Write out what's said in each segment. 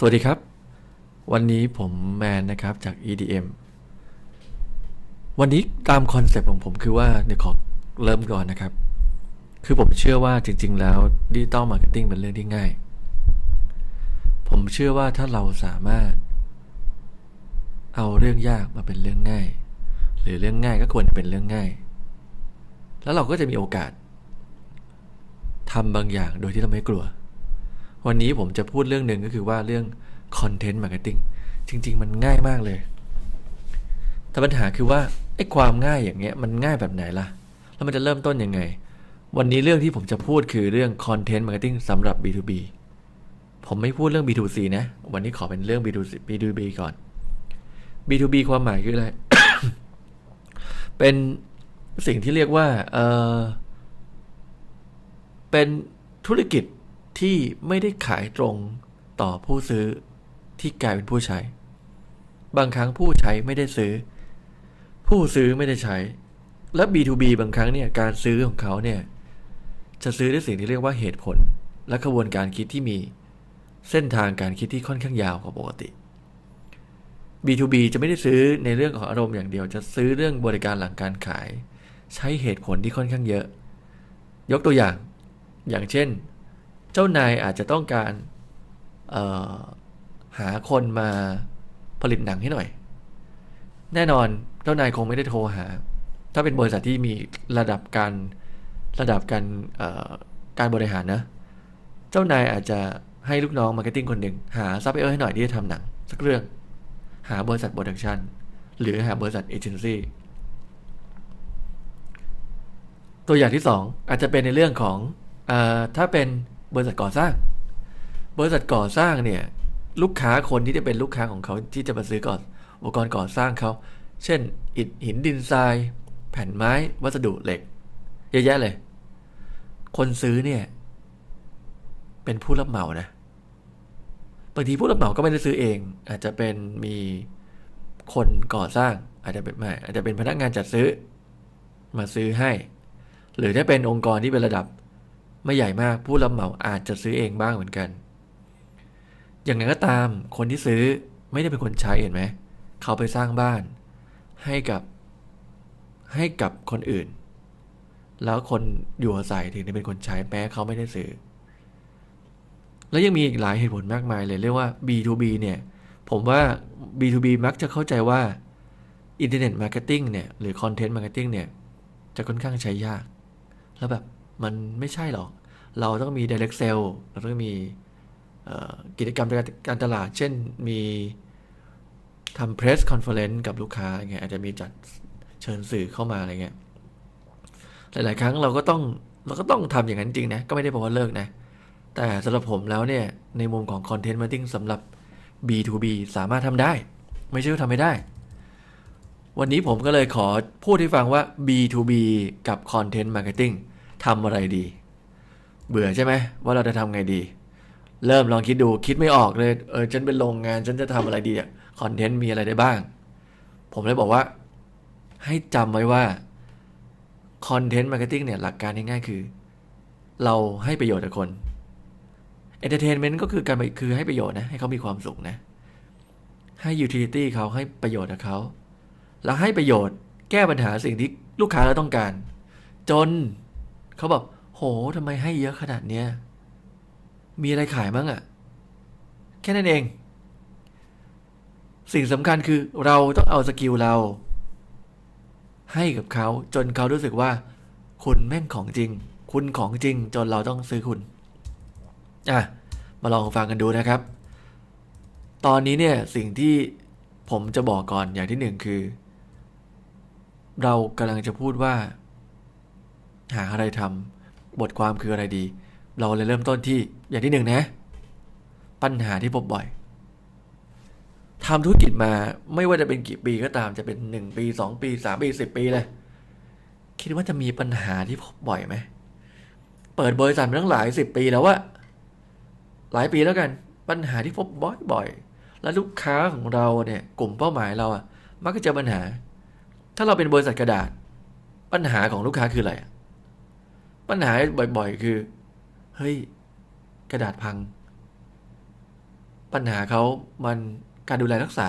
สวัสดีครับ วันนี้ผมแมนนะครับจาก EDM วันนี้ตามคอนเซปต์ของผมคือว่าเดี๋ยวขอเริ่มก่อนนะครับ คือผมเชื่อว่าจริง ๆ แล้วดิจิตอลมาร์เก็ตติ้งเป็นเรื่องที่ง่าย ผมเชื่อว่าถ้าเราสามารถ เอาเรื่องยากมาเป็นเรื่องง่าย หรือเรื่องง่ายก็ควรจะเป็นเรื่องง่าย แล้วเราก็จะมีโอกาสทำบางอย่างโดยที่เราไม่กลัว วันนี้ผมจะพูดเรื่องหนึ่งก็คือว่าเรื่องคอนเทนต์มาร์เก็ตติ้งจริง ๆ มันง่ายมากเลย แต่ปัญหาคือว่าไอ้ความง่ายอย่างเงี้ยมันง่ายแบบไหนล่ะ แล้วมันจะเริ่มต้นยังไง วันนี้เรื่องที่ผมจะพูดคือเรื่องคอนเทนต์มาร์เก็ตติ้งสำหรับ B2B ผมไม่พูดเรื่อง B2C นะ วันนี้ขอเป็นเรื่อง B2C B2B ก่อน B2B ความหมายคืออะไร เป็นสิ่งที่เรียกว่า เออเป็นธุรกิจ ที่ไม่ได้ขายตรงต่อผู้ซื้อที่กลายเป็นผู้ใช้ บางครั้งผู้ใช้ไม่ได้ซื้อ ผู้ซื้อไม่ได้ใช้ และ B2B บางครั้งเนี่ยการซื้อของเขาเนี่ยจะซื้อด้วยสิ่งที่เรียกว่าเหตุผล และกระบวนการคิดที่มี เส้นทางการคิดที่ค่อนข้างยาวกว่าปกติ B2B จะไม่ได้ซื้อในเรื่องของอารมณ์อย่างเดียว จะซื้อเรื่องบริการหลังการขาย ใช้เหตุผลที่ค่อนข้างเยอะ ยกตัวอย่าง อย่างเช่น เจ้านายอาจจะต้องการหาคนมาผลิตหนังให้หน่อย แน่นอนเจ้านายคงไม่ได้โทรหา ถ้าเป็นบริษัทที่มีระดับการระดับการการบริหารนะ เจ้านายอาจจะให้ลูกน้องมาร์เก็ตติ้งคนหนึ่งหาซัพพลายเออร์ให้หน่อยที่จะทำหนัง สักเรื่อง หาบริษัทโปรดักชันหรือหาบริษัทเอเจนซี่ตัวอย่างที่ 2 อาจจะเป็นในเรื่องของอถ้าเป็น บริษัทก่อสร้าง บริษัทก่อสร้างเนี่ยลูกค้าคนที่จะเป็นลูกค้าของเขาที่จะมาซื้อก่อนอุปกรณ์ก่อสร้างเขา เช่นอิฐหินดินทราย แผ่นไม้วัสดุเหล็ก เยอะแยะเลย คนซื้อเนี่ยเป็นผู้รับเหมานะบางทีผู้รับเหมาก็ไม่ได้ซื้อเอง อาจจะเป็นมีคนก่อสร้าง อาจจะเป็นไม่อาจจะเป็นพนักงานจัดซื้อมาซื้อให้ หรือถ้าเป็นองค์กรที่เป็นระดับ ไม่ใหญ่มากผู้รับเหมาอาจจะซื้อเองบ้างเหมือนกัน อย่างไรก็ตามคนที่ซื้อไม่ได้เป็นคนใช้เห็นไหม เขาไปสร้างบ้านให้กับให้กับคนอื่น แล้วคนอยู่อาศัยถึงจะเป็นคนใช้แม้เขาไม่ได้ซื้อ แล้วยังมีอีกหลายเหตุผลมากมายเลยเรียกว่า B2B เนี่ยผมว่า B2B มักจะเข้าใจว่าอินเทอร์เน็ตมาร์เก็ตติ้งเนี่ยหรือคอนเทนต์มาร์เก็ตติ้งเนี่ยจะค่อนข้างใช้ยาก แล้วแบบ มันไม่ใช่หรอก เราต้องมี direct sale เราต้องมีกิจกรรมการตลาด เช่นมีทำเพรสคอนเฟอเรนซ์กับลูกค้าไงอาจจะมีจัดเชิญสื่อเข้ามาอะไรเงี้ยหลาย ๆ ครั้งเราก็ต้องเราก็ต้องทำอย่างนั้นจริงนะ ก็ไม่ได้บอกว่าเลิกนะ แต่สำหรับผมแล้วเนี่ย ในมุมของคอนเทนต์มาร์เก็ตติ้งสำหรับ B2B สามารถทำได้ ไม่ใช่ว่าทำไม่ได้ วันนี้ผมก็เลยขอพูดให้ฟังว่า B2B กับคอนเทนต์มาร์เก็ตติ้งทำอะไรดี เบื่อใช่ไหมว่าเราจะทำไงดี เริ่มลองคิดดูคิดไม่ออกเลยเออฉันเป็นโรงงานฉันจะทำอะไรดีอะคอนเทนต์มีอะไรได้บ้าง ผมเลยบอกว่า ให้จำไว้ว่าคอนเทนต์มาร์เก็ตติ้งเนี่ยหลักการง่ายๆคือ เราให้ประโยชน์กับคนเอนเตอร์เทนเมนต์ก็คือการคือให้ประโยชน์นะ ให้เขามีความสุขนะ ให้ยูทิลิตี้เขาให้ประโยชน์กับเขา แล้วให้ประโยชน์แก้ปัญหาสิ่งที่ลูกค้าเราต้องการ จน เขาบอกโหทำไมให้เยอะขนาดเนี้ยมีอะไรขายมั้งอะ่ะ แค่นั้นเอง สิ่งสำคัญคือเราต้องเอาสกิลเรา ให้กับเขาจนเขารู้สึกว่า คุณแม่งของจริง คุณของจริงจนเราต้องซื้อคุณอะมาลองฟังกันดูนะครับ ตอนนี้เนี่ยสิ่งที่ผมจะบอกก่อนอย่างที่หนึ่งคือ เรากำลังจะพูดว่า หาอะไรทำบทความคืออะไรดี เราเลยเริ่มต้นที่อย่างที่หนึ่งนะ ปัญหาที่พบบ่อยทำธุรกิจมาไม่ว่าจะเป็นกี่ปีก็ตามจะเป็นหนึ่งปีสองปีสามปีสิบปีเลย คิดว่าจะมีปัญหาที่พบบ่อยไหม เปิดบริษัทมาตั้งหลายสิบปีแล้วว่าหลายปีแล้วกัน ปัญหาที่พบบ่อยๆและลูกค้าของเราเนี่ย กลุ่มเป้าหมายเราอะมักจะเจอปัญหา ถ้าเราเป็นบริษัทกระดาษ ปัญหาของลูกค้าคืออะไร ปัญหาบ่อยๆ คือ เฮ้ย กระดาษพัง ปัญหาเขามันการดูแลรักษา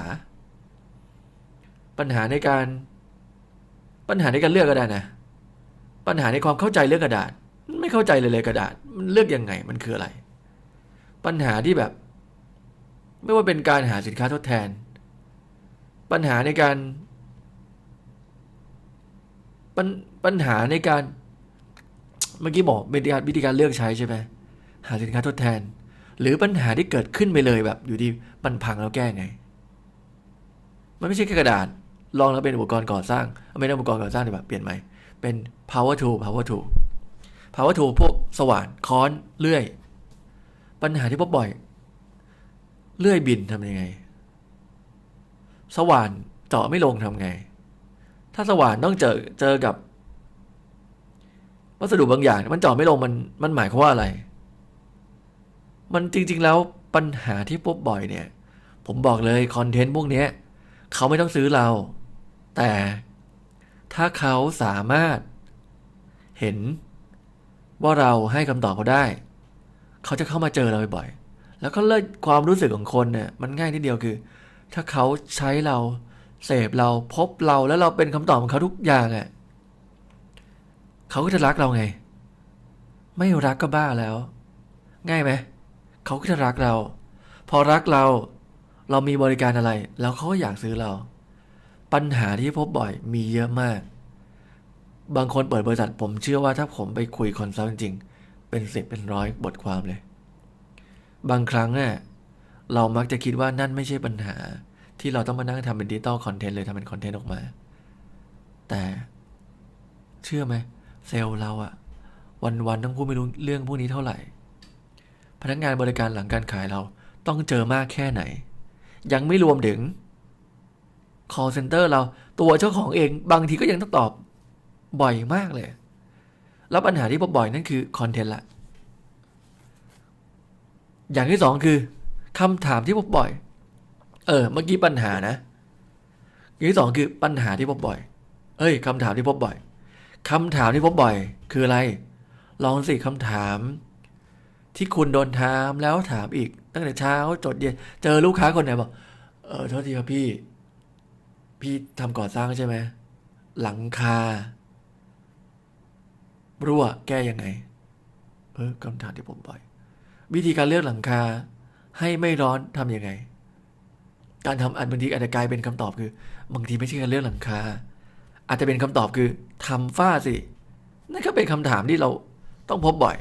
ปัญหาในการ ปัญหาในการเลือกก็ได้นะปัญหาในความเข้าใจเรื่องกระดาษ ไม่เข้าใจเลยเลยกระดาษ มันเลือกยังไงมันคืออะไร ปัญหาที่แบบ ไม่ว่าเป็นการหาสินค้าทดแทน ปัญหาในการ ปัญปัญหาในการ เมื่อกี้บอกวิธีการวิธีการเลือกใช้ใช่ไหมหาสินค้าทดแทน หรือปัญหาที่เกิดขึ้นไปเลยแบบ อยู่ดีมันพังแล้วแก้ไง มันไม่ใช่แค่กระดาษ ลองแล้วเป็นอุปกรณ์ก่อสร้างไม่ใช่อุปกรณ์ก่อสร้างดีแบบเปลี่ยนใหม่ เป็น power tool power tool power tool พวกสว่านค้อนเลื่อย ปัญหาที่พบบ่อย เลื่อยบินทำยังไง สว่านเจาะไม่ลงทำไง ถ้าสว่านต้องเจอเจอกับ วัสดุบางอย่างมันเจาะไม่ลงมันมันหมายความว่าอะไร มันจริง ๆ แล้วปัญหาที่พบบ่อยเนี่ย ผมบอกเลยคอนเทนต์พวกนี้เขาไม่ต้องซื้อเรา แต่ถ้าเขาสามารถเห็นว่าเราให้คำตอบเขาได้ เขาจะเข้ามาเจอเราบ่อยๆแล้วก็เลิกความรู้สึกของคนเนี่ยมันง่ายนิดเดียวคือ ถ้าเขาใช้เราเสพเราพบเราแล้วเราเป็นคำตอบของเขาทุกอย่างอะ เขาก็จะรักเราไง ไม่รักก็บ้าแล้ว ง่ายไหมเขาก็จะรักเรา พอรักเรา เรามีบริการอะไร แล้วเขาก็อยากซื้อเรา ปัญหาที่พบบ่อยมีเยอะมาก บางคนเปิดบริษัทผมเชื่อว่าถ้าผมไปคุยคอนซัลท์จริงๆเป็นสิบเป็นร้อยบทความเลย บางครั้งเนี่ยเรามักจะคิดว่านั่นไม่ใช่ปัญหา ที่เราต้องมานั่งทำเป็นดิจิตอลคอนเทนต์เลยทำเป็นคอนเทนต์ออกมา แต่เชื่อไหม เซลล์เราอะวันๆต้องพูดไม่รู้เรื่องพวกนี้เท่าไหร่ พนักงานบริการหลังการขายเราต้องเจอมากแค่ไหน ยังไม่รวมถึง call center เราตัวเจ้าของเองบางทีก็ยังต้องตอบบ่อยมากเลย แล้วปัญหาที่พบบ่อยนั่นคือคอนเทนต์ละ อย่างที่สองคือคำถามที่พบบ่อย เออ เมื่อกี้ปัญหานะอย่างที่สองคือปัญหาที่พบบ่อย เอ้ยคำถามที่พบบ่อย คำถามที่พบบ่อย คืออะไร ลองสิคำถาม ที่คุณโดนถามแล้วถามอีก ตั้งแต่เช้าจดเย็นเจอลูกค้าคนไหนบอกเออโทษทีครับพี่ พี่ทำก่อสร้างใช่ไหมหลังคา รั่วแก้ยังไงเออคำถามที่ผมบ่อย วิธีการเลือกหลังคา ให้ไม่ร้อนทำยังไง การทำอันบางทีอาจจะกลายเป็นคำตอบคือ บางทีไม่ใช่การเลือกหลังคา อาจจะเป็นคำตอบคือทำฝ้าสิ นั่นก็เป็นคำถามที่เราต้องพบบ่อย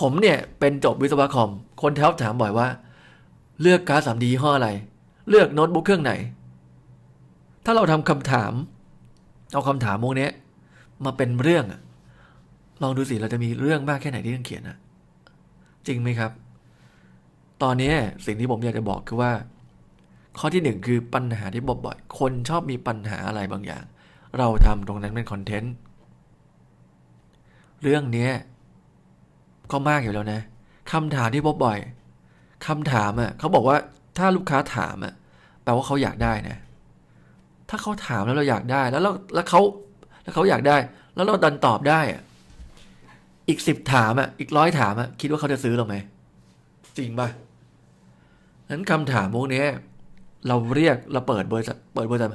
ผมเนี่ยเป็นจบวิศวะคอม คนแทบถามบ่อยว่า เลือกการ์ดสามดียี่ห้ออะไร เลือกโน้ตบุ๊กเครื่องไหน ถ้าเราทำคำถาม เอาคำถามพวกนี้มาเป็นเรื่องลองดูสิเราจะมีเรื่องมากแค่ไหนที่ต้องเขียนอะจริงไหมครับ ตอนนี้สิ่งที่ผมอยากจะบอกคือว่า ข้อที่หนึ่งคือปัญหาที่บ่บ่อย คนชอบมีปัญหาอะไรบางอย่าง เราทำตรงนั้นเป็นคอนเทนต์ เรื่องนี้ก็มากอยู่แล้วนะคำถามที่พบบ่อยคำถามอะเขาบอกว่าถ้าลูกค้าถามอะแปลว่าเขาอยากได้นะ ถ้าเขาถามแล้วเราอยากได้แล้วเราแล้วเขาแล้วเขาอยากได้ แล้วเราดันตอบได้อะอีกสิบถามอะอีกร้อยถามอะคิดว่าเขาจะซื้อเราไหมจริงป่ะนั้นคำถามพวกนี้ เราเรียกเราเปิดบริษัทเปิดบริษัท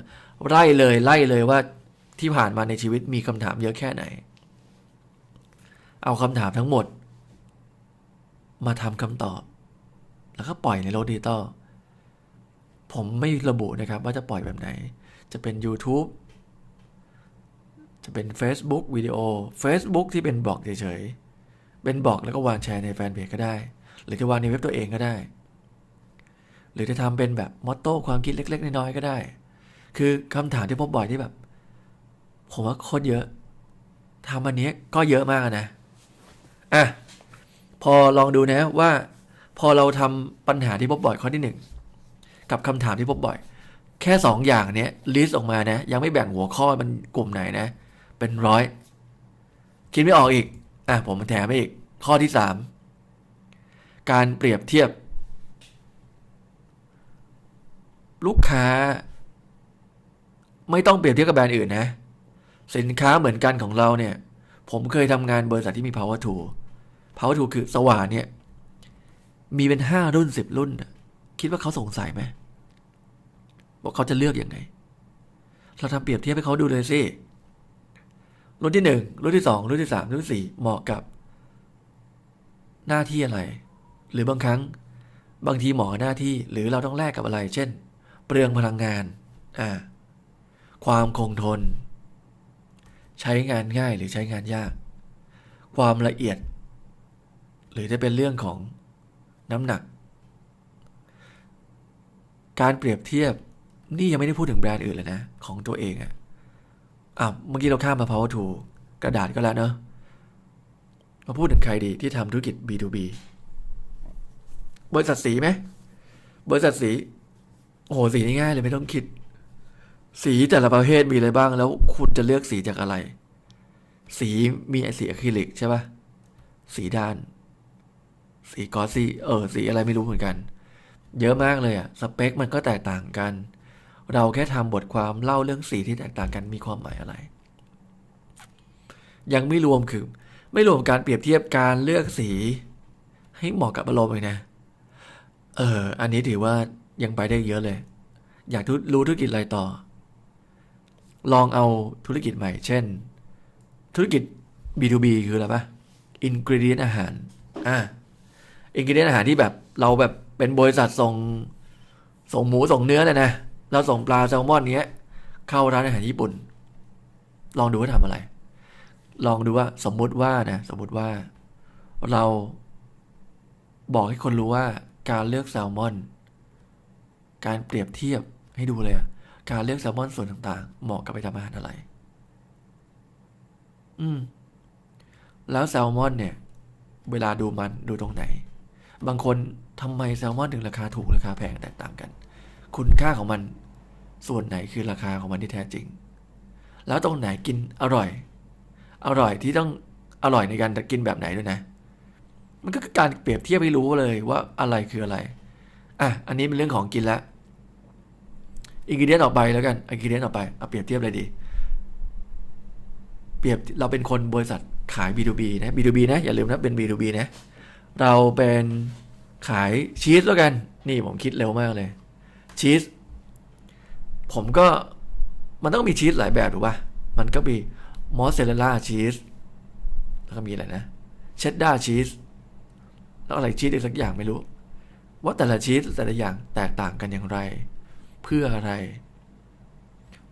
ไล่เลยไล่เลยว่าที่ผ่านมาในชีวิตมีคำถามเยอะแค่ไหน เอาคำถามทั้งหมด มาทำคำตอบ แล้วก็ปล่อยในโลกดิจิตอลผมไม่ระบุนะครับว่าจะปล่อยแบบไหน จะเป็น YouTube จะเป็น Facebook วิดีโอ Facebook ที่เป็นบล็อกเฉยๆ เป็นบล็อกแล้วก็วางแชร์ในแฟนเพจก็ได้ หรือจะวางในเว็บตัวเองก็ได้ หรือจะทำเป็นแบบมอตโต้ความคิดเล็ก ๆ น้อยๆก็ได้ คือคำถามที่พบบ่อยที่แบบ ผมว่าโคตรเยอะทำอันนี้ก็เยอะมากนะอะพอลองดูนะว่า พอเราทำปัญหาที่พบบ่อยข้อที่หนึ่งกับคำถามที่พบบ่อย แค่สองอย่างเนี้ยลิสต์ออกมานะ ยังไม่แบ่งหัวข้อมันกลุ่มไหนนะ เป็นร้อยคิดไม่ออกอีก อะผมแถมไปอีก ข้อที่สามการเปรียบเทียบ ลูกค้า ไม่ต้องเปรียบเทียบกับแบรนด์อื่นนะ สินค้าเหมือนกันของเราเนี่ย ผมเคยทำงานบริษัทที่มี power tool power tool คือสว่านเนี่ย มีเป็นห้ารุ่นสิบรุ่น คิดว่าเขาสงสัยไหมว่าเขาจะเลือกอยังไง เราทำเปรียบเทียบให้เขาดูเลยสิรุ่นที่หนึ่งรุ่นที่สองรุ่นที่สามรุ่นที่สี่เหมาะกับ หน้าที่อะไร หรือบางครั้ง บางทีเหมาะกับหน้าที่หรือเราต้องแลกกับอะไร เช่น เปลืองพลังงานอ่าความคงทน ใช้งานง่ายหรือใช้งานยาก ความละเอียด หรือจะเป็นเรื่องของน้ำหนัก การเปรียบเทียบนี่ยังไม่ได้พูดถึงแบรนด์อื่นเลยนะ ของตัวเองอะอะเมื่อกี้เราข้ามมา power to กระดาษก็แล้วเนอะมาพูดถึงใครดีที่ทำธุรกิจ B2B บริษัทสีไหมบริษัทสี โอ้โหสีนี่ง่ายเลยไม่ต้องคิด สีแต่ละประเภทมีอะไรบ้าง แล้วคุณจะเลือกสีจากอะไร สีมีไอสีอะคริลิกใช่ปะสีด้าน สีกอสซี่เออ สีอะไรไม่รู้เหมือนกัน เยอะมากเลยอะสเปคมันก็แตกต่างกัน เราแค่ทำบทความเล่าเรื่องสีที่แตกต่างกันมีความหมายอะไร ยังไม่รวมคือ ไม่รวมการเปรียบเทียบการเลือกสี ให้เหมาะกับอารมณ์เลยนะ เออ อันนี้ถือว่า ยังไปได้เยอะเลย อยากรู้ธุรกิจอะไรต่อ ลองเอาธุรกิจใหม่ เช่น ธุรกิจ B2B คืออะไรปะอินกริเดียนอาหาร อ่าอินกริเดียนอาหารที่แบบเราแบบเป็นบริษัทส่งส่งหมูส่งเนื้อเลยนะ เราส่งปลาแซลมอนเนี้ย เข้าร้านอาหารญี่ปุ่น ลองดูว่าทำอะไร ลองดูว่าสมมุติว่านะสมมุติว่า เราบอกให้คนรู้ว่าการเลือกแซลมอน การเปรียบเทียบให้ดูเลยอะการเลือกแซลมอนส่วนต่างๆ เหมาะกับไปทำอาหารอะไร อืม แล้วแซลมอนเนี่ย เวลาดูมันดูตรงไหน บางคนทำไมแซลมอนถึงราคาถูกราคาแพงแตกต่างกัน คุณค่าของมันส่วนไหนคือราคาของมันที่แท้จริง แล้วตรงไหนกินอร่อย อร่อยที่ต้องอร่อยในการกินแบบไหนด้วยนะ มันก็คือการเปรียบเทียบให้รู้เลยว่าอะไรคืออะไร อะ อันนี้เป็นเรื่องของกินละอินกิเดียนออกไปแล้วกันอินกิเดียนออกไปเอาเปรียบเทียบอะไรดี เปรียบเราเป็นคนบริษัทขาย B2B นะ B2B นะ อย่าลืมนะเป็น B2B นะ เราเป็นขายชีสแล้วกัน นี่ผมคิดเร็วมากเลยชีสผมก็มันต้องมีชีสหลายแบบถูกป่ะ มันก็มีมอสซาเรลล่าชีสแล้วก็มีอะไรนะ เชดดาร์ชีสแล้วอะไรชีสอีกสักอย่างไม่รู้ ว่าแต่ละชีสแต่ละอย่างแตกต่างกันอย่างไร เพื่ออะไร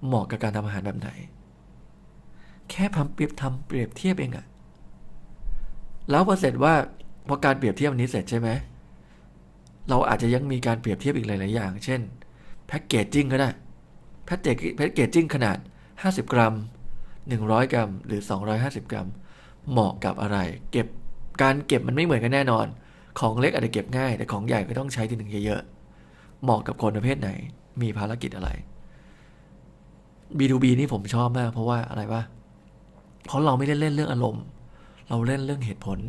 เหมาะกับการทำอาหารแบบไหน แค่ทำเปรียบทำเปรียบเทียบเองอะแล้วพอเสร็จว่าพอการเปรียบเทียบอันนี้เสร็จใช่ไหมเราอาจจะยังมีการเปรียบเทียบอีกหลาย ๆ อย่าง เช่นแพ็กเกจจิ้งก็ได้แพ็กเกจแพ็กเกจจิ้งขนาด 50 กรัม 100 กรัม หรือ 250 กรัม เหมาะกับอะไร เก็บการเก็บมันไม่เหมือนกันแน่นอน ของเล็กอาจจะเก็บง่าย แต่ของใหญ่ก็ต้องใช้ทีหนึ่งเยอะๆเหมาะกับคนประเภทไหน มีภารกิจอะไร B2B นี่ผมชอบมาก เพราะว่าอะไรวะเพราะเราไม่ได้เล่นเรื่องอารมณ์ เราเล่นเรื่องเหตุผล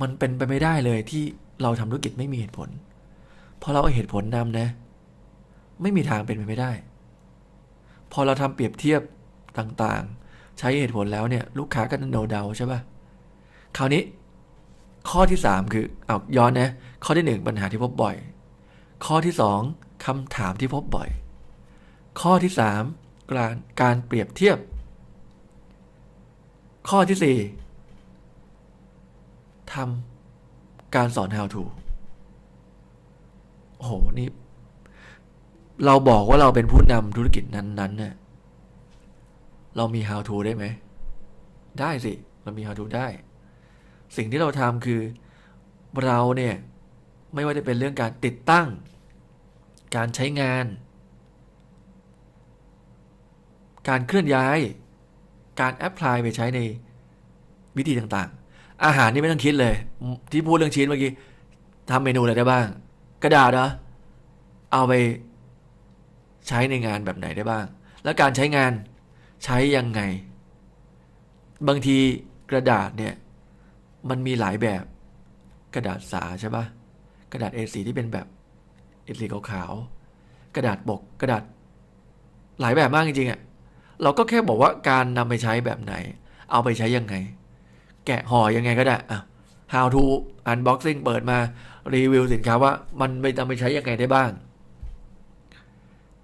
มันเป็นไปไม่ได้เลยที่เราทำธุรกิจไม่มีเหตุผล พอเราเอาเหตุผลนำนะ ไม่มีทางเป็นไปไม่ได้ พอเราทำเปรียบเทียบต่างๆ ใช้เหตุผลแล้วเนี่ย ลูกค้าก็โนเดาใช่ปะคราวนี้ ข้อที่สามคือเอาย้อนนะข้อที่หนึ่งปัญหาที่พบบ่อย ข้อที่สองคำถามที่พบบ่อย ข้อที่สามการการเปรียบเทียบ ข้อที่สี่ทำการสอน how to โอ้โห นี่ เราบอกว่าเราเป็นผู้นำธุรกิจนั้นๆเนี่ยเรามี how to ได้ไหม ได้สิ เรามี how to ได้ สิ่งที่เราทำคือเราเนี่ย ไม่ว่าจะเป็นเรื่องการติดตั้ง การใช้งาน การเคลื่อนย้าย การแอพพลายไปใช้ในวิธีต่างๆ อาหารนี่ไม่ต้องคิดเลย ที่พูดเรื่องชิ้นเมื่อกี้ทำเมนูอะไรได้บ้าง กระดาษเหรอเอาไปใช้ในงานแบบไหนได้บ้าง แล้วการใช้งานใช้ยังไง บางทีกระดาษเนี่ย มันมีหลายแบบกระดาษสาใช่ปะกระดาษ A4 ที่เป็นแบบ A4 ขาวๆกระดาษปกกระดาษ หลายแบบมากจริงๆอะ่ะเราก็แค่บอกว่าการนำไปใช้แบบไหน เอาไปใช้ยังไง แกะห่อยังไงก็ได้อะ how to unboxing เปิดมารีวิวสินค้าว่ามันไปนำไปใช้ยังไงได้บ้าง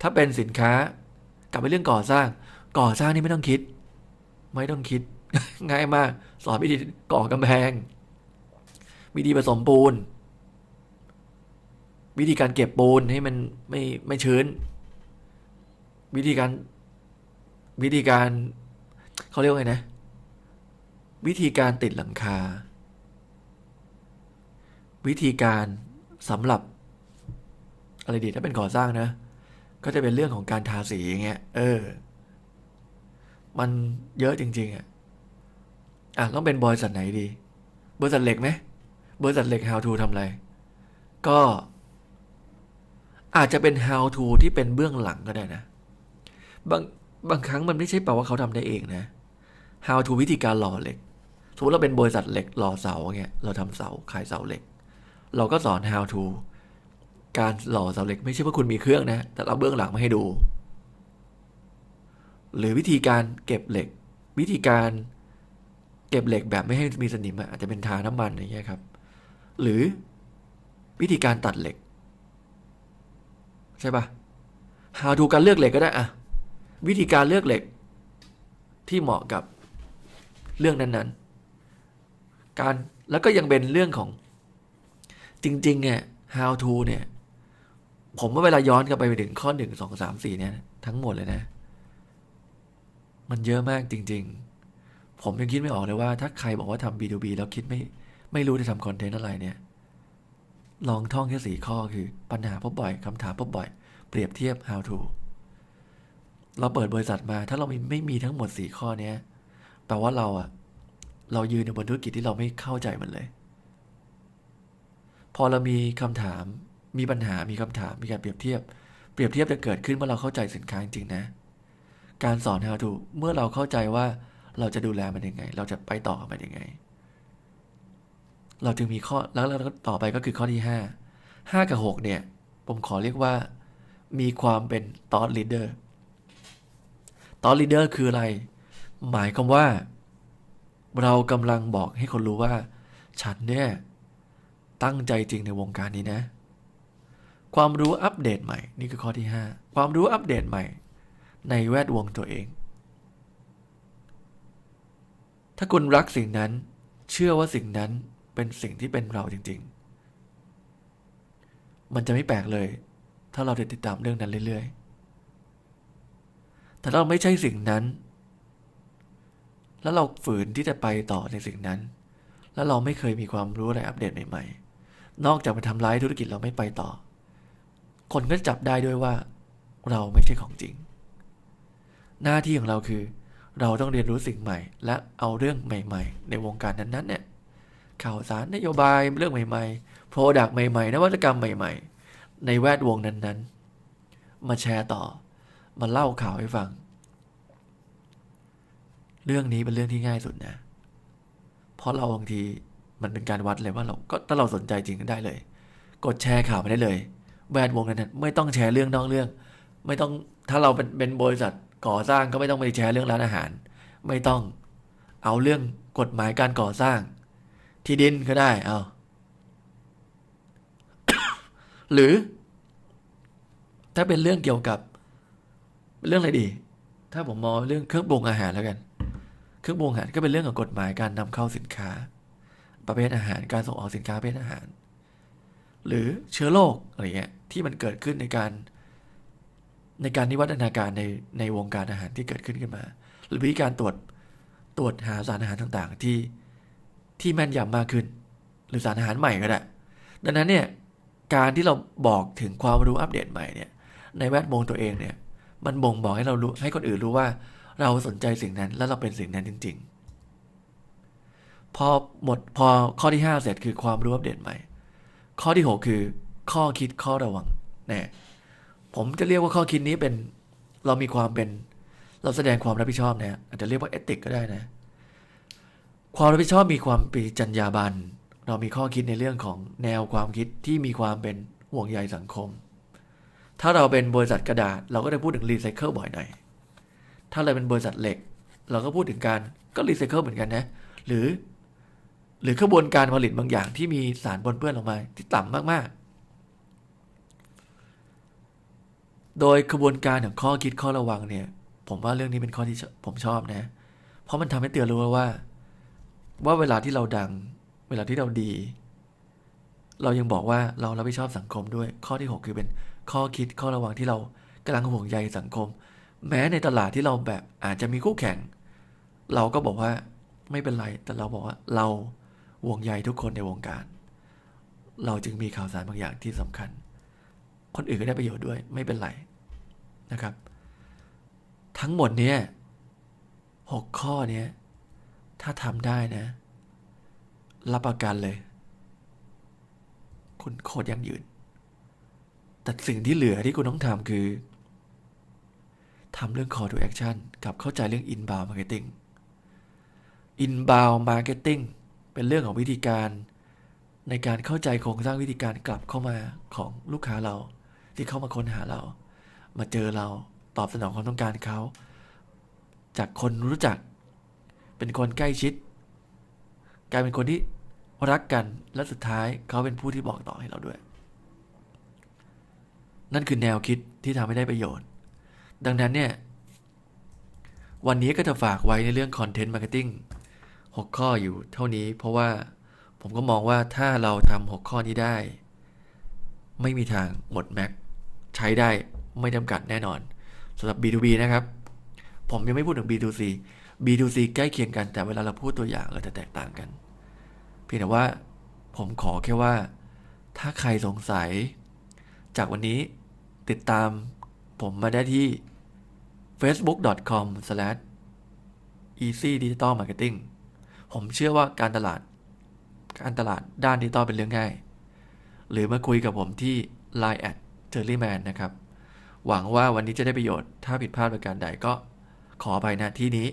ถ้าเป็นสินค้ากลับไปเรื่องก่อสร้าง ก่อสร้างนี่ไม่ต้องคิด ไม่ต้องคิด ง่ายมาก สอนวิธีก่อกำแพง วิธีผสมปูน วิธีการเก็บปูนให้มันไม่ไม่ชื้น วิธีการวิธีการเขาเรียกว่าไงนะ วิธีการติดหลังคา วิธีการสำหรับอะไรดีถ้าเป็นก่อสร้างนะ ก็จะเป็นเรื่องของการทาสีอย่างเงี้ยเออ มันเยอะจริง ๆอะ อะต้องเป็นบริษัทไหนดี บริษัทเหล็กไหมบริษัทเหล็ก how to ทำอะไร ก็ อาจจะเป็น how to ที่เป็นเบื้องหลังก็ได้นะ บางบางครั้งมันไม่ใช่แปลว่าเขาทำได้เองนะ how to วิธีการหล่อเหล็กสมมติเราเป็นบริษัทเหล็กหล่อเสาเงี้ยเราทำเสาขายเสาเหล็ก เราก็สอน how to การหล่อเสาเหล็กไม่ใช่ว่าคุณมีเครื่องนะ แต่เราเบื้องหลังมาให้ดู หรือวิธีการเก็บเหล็ก วิธีการ ก็บเหล็กแบบไม่ให้มีสนิมอะอาจจะเป็นทาน้ำมันอย่างเงี้ยครับ หรือวิธีการตัดเหล็ก ใช่ปะ how to การเลือกเหล็กก็ได้อะวิธีการเลือกเหล็ก ที่เหมาะกับเรื่องนั้นๆ การแล้วก็ยังเป็นเรื่องของจริงๆเนี่ย how to เนี่ย ผมว่าเวลาย้อนกลับไปถึงข้อหนึ่งสองสามสี่เนี่ย ทั้งหมดเลยนะ มันเยอะมากจริง ๆ ผมยังคิดไม่ออกเลยว่า ถ้าใครบอกว่าทำ B2B แล้วคิดไม่ไม่รู้จะทำคอนเทนต์อะไรเนี่ย ลองท่องแค่สี่ข้อคือปัญหาพบบ่อยคำถามพบบ่อย เปรียบเทียบ how to เราเปิดบริษัทมาถ้าเราไม่ไม่มีทั้งหมดสี่ข้อเนี้ยแปลว่าเราอะเรายืนในบนธุรกิจที่เราไม่เข้าใจมันเลย พอเรามีคำถาม มีปัญหามีคำถาม มีการเปรียบเทียบ เปรียบเทียบจะเกิดขึ้นเมื่อเราเข้าใจสินค้าจริงนะ การสอน how to เมื่อเราเข้าใจว่า เราจะดูแลมันยังไง เราจะไปต่อกับมันยังไง เราจึงมีข้อแล้วเราต่อไปก็คือข้อที่ห้าห้ากับหกเนี่ย ผมขอเรียกว่า มีความเป็น thought leader thought leader คืออะไร หมายความว่า เรากำลังบอกให้คนรู้ว่า ฉันเนี่ย ตั้งใจจริงในวงการนี้นะ ความรู้อัปเดตใหม่ นี่คือข้อที่ 5 ความรู้อัปเดตใหม่ ในแวดวงตัวเอง ถ้าคุณรักสิ่งนั้น เชื่อว่าสิ่งนั้นเป็นสิ่งที่เป็นเราจริง ๆ มันจะไม่แปลกเลย ถ้าเราติดตามเรื่องนั้นเรื่อยๆ แต่เราไม่ใช่สิ่งนั้น แล้วเราฝืนที่จะไปต่อในสิ่งนั้น แล้วเราไม่เคยมีความรู้อะไรอัปเดตใหม่ๆ นอกจากมาทำร้ายธุรกิจเราไม่ไปต่อ คนก็จับได้ด้วยว่า เราไม่ใช่ของจริง หน้าที่ของเราคือ เราต้องเรียนรู้สิ่งใหม่ และเอาเรื่องใหม่ ๆ ในวงการนั้นๆเนี่ยข่าวสารนโยบายเรื่องใหม่ๆ โปรดักต์ใหม่ ๆ นวัตกรรมใหม่ ๆ ในแวดวงนั้นๆ มาแชร์ต่อ มาเล่าข่าวให้ฟัง เรื่องนี้เป็นเรื่องที่ง่ายสุดนะ เพราะเราบางทีมันเป็นการวัดเลยว่าเราก็ถ้าเราสนใจจริงก็ได้เลย กดแชร์ข่าวไปได้เลย แวดวงนั้นๆไม่ต้องแชร์เรื่องนอกเรื่อง ไม่ต้องถ้าเราเป็นเป็นบริษัท ก่อสร้างก็ไม่ต้องไปแชร์เรื่องร้านอาหาร ไม่ต้องเอาเรื่องกฎหมายการก่อสร้าง ที่ดินก็ได้เอาหรือ ถ้าเป็นเรื่องเกี่ยวกับ เรื่องอะไรดี ถ้าผมมองเรื่องเครื่องปรุงอาหารแล้วกัน เครื่องปรุงอาหารก็เป็นเรื่องของกฎหมายการนำเข้าสินค้า ประเภทอาหารการส่งออกสินค้าประเภทอาหาร หรือเชื้อโรคอะไรเงี้ยที่มันเกิดขึ้นในการ ในการนิวัฒนาการในในวงการอาหารที่เกิดขึ้นขึ้นมา หรือวิธีการตรวจตรวจหาสารอาหารต่างๆ ที่ที่แม่นยำมากขึ้น หรือสารอาหารใหม่ก็ได้ ดังนั้นเนี่ยการที่เราบอกถึงความรู้อัปเดตใหม่เนี่ยในแวดวงตัวเองเนี่ยมันบ่งบอกให้เรารู้ให้คนอื่นรู้ว่า เราสนใจสิ่งนั้นและเราเป็นสิ่งนั้นจริง ๆ พอหมดพอข้อที่ 5 เสร็จคือความรู้อัปเดตใหม่ ข้อที่ 6 คือ ข้อคิดข้อระวังแน่ ผมจะเรียกว่าข้อคิดนี้เป็นเรามีความเป็น เราแสดงความรับผิดชอบนะอาจจะเรียกว่าเอติกก็ได้นะ ความรับผิดชอบมีความป็นจรรยาบรรณเรามีข้อคิดในเรื่องของแนวความคิดที่มีความเป็นห่วงใยสังคม ถ้าเราเป็นบริษัทกระดาษ เราก็จะพูดถึงรีไซเคิลบ่อยหน่อย ถ้าเราเป็นบริษัทเหล็ก เราก็พูดถึงการก็รีไซเคิลเหมือนกันนะ หรือ หรือกระบวนการผลิตบางอย่างที่มีสารปนเปื้อนออกมาที่ต่ำมากๆ โดยกระบวนการของข้อคิดข้อระวังเนี่ย ผมว่าเรื่องนี้เป็นข้อที่ผมชอบนะ เพราะมันทำให้เตือนรู้ว่า ว่าเวลาที่เราดัง เวลาที่เราดี เรายังบอกว่าเรารับผิดชอบสังคมด้วย ข้อที่ 6 คือเป็นข้อคิดข้อระวังที่เรากำลังห่วงใยสังคม แม้ในตลาดที่เราแบบอาจจะมีคู่แข่ง เราก็บอกว่าไม่เป็นไร แต่เราบอกว่าเราห่วงใยทุกคนในวงการ เราจึงมีข่าวสารบางอย่างที่สำคัญ คนอื่นก็ได้ประโยชน์ด้วยไม่เป็นไรนะครับ ทั้งหมดเนี้ยหกข้อเนี้ยถ้าทำได้นะ รับประกันเลย คุณโคตรยั่งยืน แต่สิ่งที่เหลือที่คุณต้องทำคือทำเรื่อง call to action กับเข้าใจเรื่อง inbound marketing inbound marketing เป็นเรื่องของวิธีการ ในการเข้าใจโครงสร้างวิธีการกลับเข้ามาของลูกค้าเรา ที่เขามาค้นหาเรา มาเจอเราตอบสนองความต้องการเขา จากคนรู้จัก เป็นคนใกล้ชิด กลายเป็นคนที่รักกันและสุดท้ายเขาเป็นผู้ที่บอกต่อให้เราด้วย นั่นคือแนวคิดที่ทำให้ได้ประโยชน์ ดังนั้นเนี่ย วันนี้ก็จะฝากไว้ในเรื่องคอนเทนต์มาร์เก็ตติ้ง6 ข้ออยู่เท่านี้เพราะว่าผมก็มองว่าถ้าเราทำ6 ข้อนี้ได้ ไม่มีทางหมดแม็ก ใช้ได้ไม่จำกัดแน่นอนสำหรับ B2B นะครับ ผมยังไม่พูดถึง B2C B2C ใกล้เคียงกันแต่เวลาเราพูดตัวอย่างเราจะแตกต่างกัน เพียงแต่ว่าผมขอแค่ว่า ถ้าใครสงสัย จากวันนี้ติดตามผมมาได้ที่ facebook.com/easy digital marketing ผมเชื่อว่าการตลาด การตลาดด้านดิจิตอลเป็นเรื่องง่าย หรือมาคุยกับผมที่ Line แอร์รี่แมนนะครับ หวังว่าวันนี้จะได้ประโยชน์ ถ้าผิดพลาดประการใดก็ขอไปนะที่นี้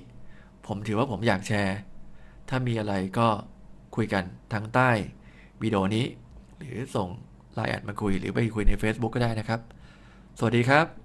ผมถือว่าผมอยากแชร์ ถ้ามีอะไรก็คุยกันทางใต้วิดีโอนี้ หรือส่งไลน์แอดมาคุยหรือไปคุยใน Facebook ก็ได้นะครับ สวัสดีครับ